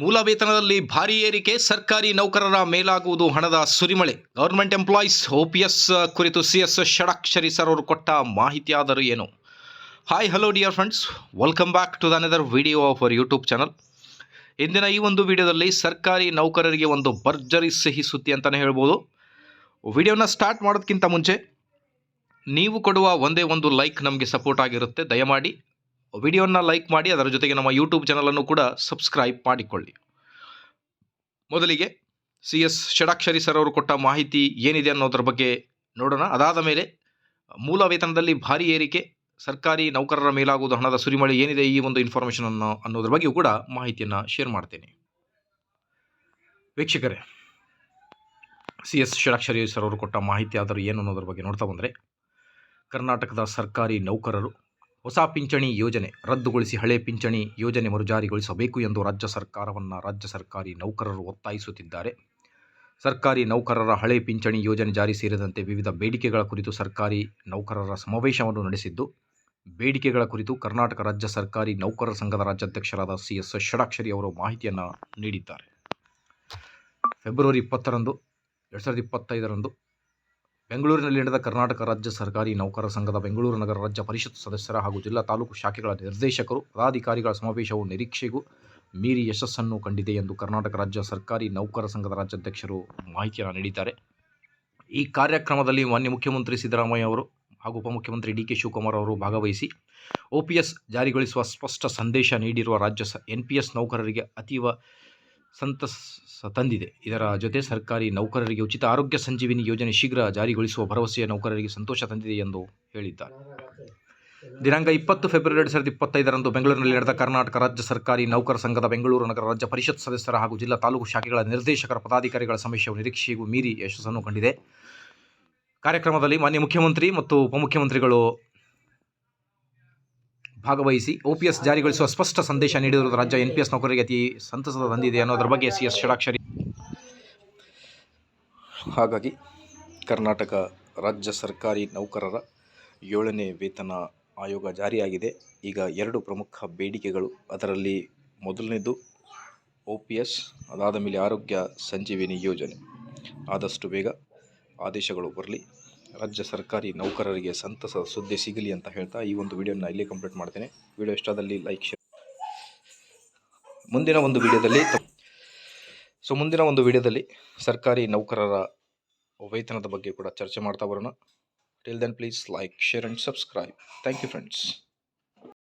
ಮೂಲ ವೇತನದಲ್ಲಿ ಭಾರಿ ಏರಿಕೆ, ಸರ್ಕಾರಿ ನೌಕರರ ಮೇಲಾಗುವುದು ಹಣದ ಸುರಿಮಳೆ. ಗವರ್ಮೆಂಟ್ ಎಂಪ್ಲಾಯೀಸ್ ಓಪಿಎಸ್ ಕುರಿತು ಸಿ ಎಸ್ ಷಡಾಕ್ಷರಿ ಸರ್ ಅವರು ಕೊಟ್ಟ ಮಾಹಿತಿಯಾದರೂ ಏನು? Hi hello dear friends welcome back to the video of our YouTube channel ಇಂದಿನ ಈ ಒಂದು ವಿಡಿಯೋದಲ್ಲಿ ಸರ್ಕಾರಿ ನೌಕರರಿಗೆ ಒಂದು ಭರ್ಜರಿ ಸಿಹಿ ಸುದ್ದಿ ಅಂತಲೇ ಹೇಳ್ಬೋದು. ವಿಡಿಯೋನ ಸ್ಟಾರ್ಟ್ ಮಾಡೋದಕ್ಕಿಂತ ಮುಂಚೆ, ನೀವು ಕೊಡುವ ಒಂದೇ ಒಂದು ಲೈಕ್ ನಮಗೆ ಸಪೋರ್ಟ್ ಆಗಿರುತ್ತೆ. ದಯಮಾಡಿ ವಿಡಿಯೋನ ಲೈಕ್ ಮಾಡಿ, ಅದರ ಜೊತೆಗೆ ನಮ್ಮ ಯೂಟ್ಯೂಬ್ ಚಾನಲನ್ನು ಕೂಡ ಸಬ್ಸ್ಕ್ರೈಬ್ ಮಾಡಿಕೊಳ್ಳಿ. ಮೊದಲಿಗೆ ಸಿ ಎಸ್ ಷಡಾಕ್ಷರಿ ಸರ್ ಅವರು ಕೊಟ್ಟ ಮಾಹಿತಿ ಏನಿದೆ ಅನ್ನೋದ್ರ ಬಗ್ಗೆ ನೋಡೋಣ. ಅದಾದ ಮೇಲೆ ಮೂಲ ವೇತನದಲ್ಲಿ ಭಾರಿ ಏರಿಕೆ, ಸರ್ಕಾರಿ ನೌಕರರ ಮೇಲಾಗುವುದು ಹಣದ ಸುರಿಮಳೆ ಏನಿದೆ ಈ ಒಂದು ಇನ್ಫಾರ್ಮೇಷನ್ ಅನ್ನು ಅನ್ನೋದ್ರ ಬಗ್ಗೆಯೂ ಕೂಡ ಮಾಹಿತಿಯನ್ನು ಶೇರ್ ಮಾಡ್ತೇನೆ. ವೀಕ್ಷಕರೇ, ಸಿ ಎಸ್ ಷಡಾಕ್ಷರಿ ಸರ್ ಅವರು ಕೊಟ್ಟ ಮಾಹಿತಿ ಆದರೂ ಏನು ಅನ್ನೋದ್ರ ಬಗ್ಗೆ ನೋಡ್ತಾ ಬಂದರೆ, ಕರ್ನಾಟಕದ ಸರ್ಕಾರಿ ನೌಕರರು ಹೊಸ ಪಿಂಚಣಿ ಯೋಜನೆ, ರದ್ದುಗೊಳಿಸಿ ಹಳೆ ಪಿಂಚಣಿ ಯೋಜನೆ ಮರುಜಾರಿಗೊಳಿಸಬೇಕು ಎಂದು ರಾಜ್ಯ ಸರ್ಕಾರವನ್ನು ರಾಜ್ಯ ಸರ್ಕಾರಿ ನೌಕರರು ಒತ್ತಾಯಿಸುತ್ತಿದ್ದಾರೆ. ಸರ್ಕಾರಿ ನೌಕರರ ಹಳೆ ಪಿಂಚಣಿ ಯೋಜನೆ ಜಾರಿ ಸೇರಿದಂತೆ ವಿವಿಧ ಬೇಡಿಕೆಗಳ ಕುರಿತು ಸರ್ಕಾರಿ ನೌಕರರ ಸಮಾವೇಶವನ್ನು ನಡೆಸಿದ್ದು, ಬೇಡಿಕೆಗಳ ಕುರಿತು ಕರ್ನಾಟಕ ರಾಜ್ಯ ಸರ್ಕಾರಿ ನೌಕರರ ಸಂಘದ ರಾಜ್ಯಾಧ್ಯಕ್ಷರಾದ ಸಿ ಎಸ್ ಷಡಾಕ್ಷರಿ ಅವರು ಮಾಹಿತಿಯನ್ನು ನೀಡಿದ್ದಾರೆ. ಫೆಬ್ರವರಿ ಇಪ್ಪತ್ತರಂದು, ಎರಡು ಸಾವಿರದ ಇಪ್ಪತ್ತೈದರಂದು ಬೆಂಗಳೂರಿನಲ್ಲಿ ನಡೆದ ಕರ್ನಾಟಕ ರಾಜ್ಯ ಸರ್ಕಾರಿ ನೌಕರರ ಸಂಘದ ಬೆಂಗಳೂರು ನಗರ ರಾಜ್ಯ ಪರಿಷತ್ ಸದಸ್ಯರ ಹಾಗೂ ಜಿಲ್ಲಾ ತಾಲೂಕು ಶಾಖೆಗಳ ನಿರ್ದೇಶಕರು, ಪದಾಧಿಕಾರಿಗಳ ಸಮಾವೇಶವು ನಿರೀಕ್ಷೆಗೂ ಮೀರಿ ಯಶಸ್ಸನ್ನು ಕಂಡಿದೆ ಎಂದು ಕರ್ನಾಟಕ ರಾಜ್ಯ ಸರ್ಕಾರಿ ನೌಕರರ ಸಂಘದ ರಾಜ್ಯಾಧ್ಯಕ್ಷರು ಮಾಹಿತಿಯನ್ನು ನೀಡಿದ್ದಾರೆ. ಈ ಕಾರ್ಯಕ್ರಮದಲ್ಲಿ ಮಾನ್ಯ ಮುಖ್ಯಮಂತ್ರಿ ಸಿದ್ದರಾಮಯ್ಯ ಅವರು ಹಾಗೂ ಉಪಮುಖ್ಯಮಂತ್ರಿ ಡಿ ಕೆ ಶಿವಕುಮಾರ್ ಅವರು ಭಾಗವಹಿಸಿ ಒ ಪಿ ಎಸ್ ಜಾರಿಗೊಳಿಸುವ ಸ್ಪಷ್ಟ ಸಂದೇಶ ನೀಡಿರುವ ರಾಜ್ಯ ಸ, ಎನ್ ಪಿ ಎಸ್ ನೌಕರರಿಗೆ ಅತೀವ ಸಂತಸ ತಂದಿದೆ. ಇದರ ಜೊತೆ ಸರ್ಕಾರಿ ನೌಕರರಿಗೆ ಉಚಿತ ಆರೋಗ್ಯ ಸಂಜೀವಿನಿ ಯೋಜನೆ ಶೀಘ್ರ ಜಾರಿಗೊಳಿಸುವ ಭರವಸೆಯ ನೌಕರರಿಗೆ ಸಂತೋಷ ತಂದಿದೆ ಎಂದು ಹೇಳಿದ್ದಾರೆ. ದಿನಾಂಕ ಇಪ್ಪತ್ತು ಫೆಬ್ರವರಿ ಎರಡು ಸಾವಿರದ ಇಪ್ಪತ್ತೈದರಂದು ಬೆಂಗಳೂರಿನಲ್ಲಿ ನಡೆದ ಕರ್ನಾಟಕ ರಾಜ್ಯ ಸರ್ಕಾರಿ ನೌಕರ ಸಂಘದ ಬೆಂಗಳೂರು ನಗರ ರಾಜ್ಯ ಪರಿಷತ್ ಸದಸ್ಯರ ಹಾಗೂ ಜಿಲ್ಲಾ ತಾಲೂಕು ಶಾಖೆಗಳ ನಿರ್ದೇಶಕರ ಪದಾಧಿಕಾರಿಗಳ ಸಮಾವೇಶವು ನಿರೀಕ್ಷೆಗೂ ಮೀರಿ ಯಶಸ್ಸನ್ನು ಕಂಡಿದೆ. ಕಾರ್ಯಕ್ರಮದಲ್ಲಿ ಮಾನ್ಯ ಮುಖ್ಯಮಂತ್ರಿ ಮತ್ತು ಉಪಮುಖ್ಯಮಂತ್ರಿಗಳು ಭಾಗವಹಿಸಿ ಒಪಿಎಸ್ ಜಾರಿಗೊಳಿಸುವ ಸ್ಪಷ್ಟ ಸಂದೇಶ ನೀಡಿರುವುದು ರಾಜ್ಯ ಎನ್ ಪಿ ಎಸ್ ನೌಕರರಿಗೆ ಅತಿ ಸಂತಸದ ತಂದಿದೆ ಅನ್ನೋದರ ಬಗ್ಗೆ ಸಿ ಎಸ್ ಷಡಾಕ್ಷರಿ. ಹಾಗಾಗಿ ಕರ್ನಾಟಕ ರಾಜ್ಯ ಸರ್ಕಾರಿ ನೌಕರರ ಏಳನೇ ವೇತನ ಆಯೋಗ ಜಾರಿಯಾಗಿದೆ. ಈಗ ಎರಡು ಪ್ರಮುಖ ಬೇಡಿಕೆಗಳು ಅದರಲ್ಲಿ ಮೊದಲನೇದು ಒ ಪಿ ಎಸ್ ಅದಾದ ಮೇಲೆ ಆರೋಗ್ಯ ಸಂಜೀವಿನಿ ಯೋಜನೆ. ಆದಷ್ಟು ಬೇಗ ಆದೇಶಗಳು ಬರಲಿ. ರಾಜ್ಯ ಸರ್ಕಾರಿ ನೌಕರರಿಗೆ ಸಂತಸ ಸುದ್ದಿ ಸಿಗಲಿ ಅಂತ ಹೇಳ್ತಾ ಈ ಒಂದು ವಿಡಿಯೋನ ಇಲ್ಲಿ ಕಂಪ್ಲೀಟ್ ಮಾಡ್ತೇನೆ. ವಿಡಿಯೋ ಇಷ್ಟದಲ್ಲಿ ಲೈಕ್ ಶೇರ್ ಮುಂದಿನ ಒಂದು ವಿಡಿಯೋದಲ್ಲಿ ಸೊ ಮುಂದಿನ ಒಂದು ವಿಡಿಯೋದಲ್ಲಿ ಸರ್ಕಾರಿ ನೌಕರರ ವೇತನದ ಬಗ್ಗೆ ಕೂಡ ಚರ್ಚೆ ಮಾಡ್ತಾ ಬರೋಣ. Till then please like share and subscribe thank you friends